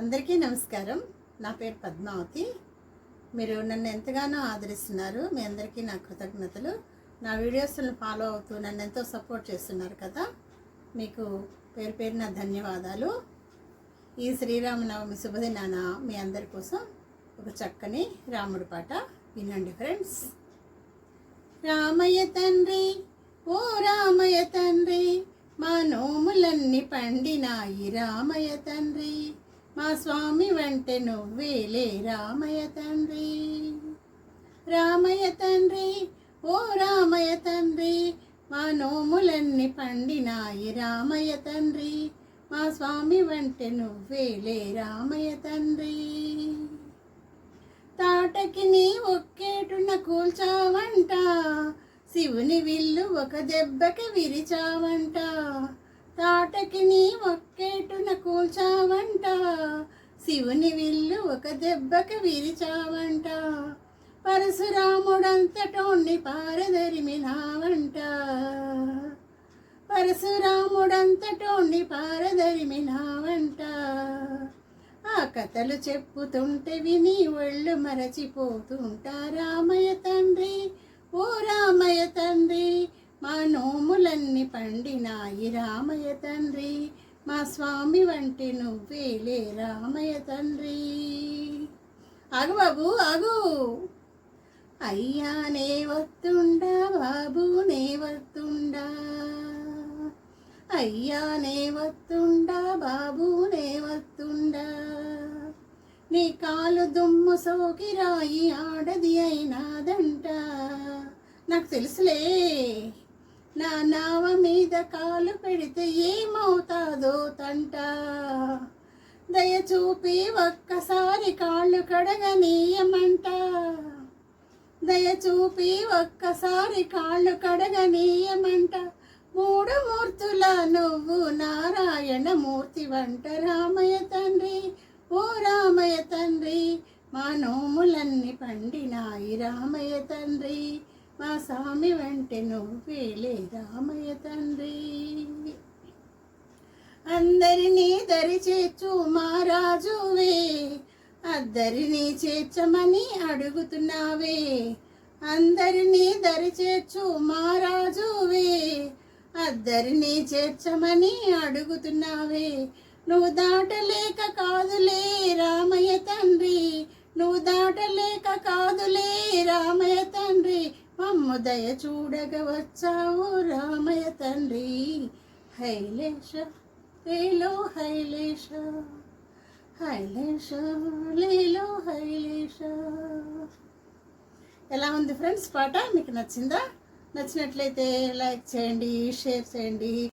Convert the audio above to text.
అందరికీ నమస్కారం. నా పేరు పద్మావతి. మీరు నన్ను ఎంతగానో ఆదరిస్తున్నారు. మీ అందరికీ నా కృతజ్ఞతలు. నా వీడియోస్ని ఫాలో అవుతూ నన్ను ఎంతో సపోర్ట్ చేస్తున్నారు కదా. మీకు పేరు పేరున ధన్యవాదాలు. ఈ శ్రీరామనవమి శుభదినాన మీ అందరి కోసం ఒక చక్కని రాముడి పాట వినండి ఫ్రెండ్స్. రామయ్య తండ్రి ఓ రామయ్య తండ్రి మా నోములన్నీ పండినాయి రామయ్య తండ్రి. మా స్వామి వంటే నువ్వేలే రామయ్య తండ్రి. రామయ్య తండ్రి ఓ రామయ్య తండ్రి మా నోములన్నీ పండినాయి రామయ్య తండ్రి. మా స్వామి వంటే నువ్వేలే రామయ్య తండ్రి. తాటకి నీ ఒక్కేటున కూల్చావంట శివుని విల్లు ఒక దెబ్బకి విరిచావంట. తాటకి నీ ఒక్కేటున కూల్చావంట. శివుని విల్లు ఒక దెబ్బకి విరిచావంట. పరశురాముడంతటోణ్ణి పారదరిమినావంట. పరశురాముడంతటోణ్ణి పారదరిమినావంట. ఆ కథలు చెప్పుతుంటే విని ఒళ్ళు మరచిపోతుంటా రామయ్య తండ్రి. ఓ రామయ్య తండ్రి మా నోములన్నీ పండినాయి రామయ్య తండ్రి మా స్వామి వంటి నువ్వేలే రామయ్య తండ్రి. ఆగు బాబు ఆగు. అయ్యా నే వస్తుండా బాబు నే వస్తుండా అయ్యా నే వస్తుండా బాబు నే వస్తుండా నీ కాలు దుమ్ము సోకి రాయి ఆడది అయినాదంట. నాకు తెలుసులే. నా నావ మీద కాలు పెడితే ఏమవుతాదో తంట. దయ చూపి ఒక్కసారి కాళ్ళు కడగనీయమంట. దయ చూపి ఒక్కసారి కాళ్ళు కడగనీయమంట. మూడు మూర్తుల నువ్వు నారాయణ మూర్తి వంట రామయ్య తండ్రి. ఓ రామయ్య తండ్రి మా నోములన్నీ పండినాయి రామయ్య తండ్రి. మా స్వామి వెంట నువ్వేలే రామయ్య తండ్రి. అందరినీ దరి చేర్చు మహారాజువే అద్దరినీ చేర్చమని అడుగుతున్నావే. అందరినీ దరి చేర్చు మహారాజువే అద్దరినీ చేర్చమని అడుగుతున్నావే. నువ్వు దాటలేక కాదులే రామయ్య తండ్రి నువ్వు దాటలేక కాదులే రామయ్య తండ్రి. మమ్ము దయ చూడగ వచ్చావు రామయ్య తండ్రి. హైలేష లేలో హైలేష. హైలేష లేలో హైలేష. ఎలా ఉంది ఫ్రెండ్స్ పాట? మీకు నచ్చిందా? నచ్చినట్లయితే లైక్ చేయండి షేర్ చేయండి.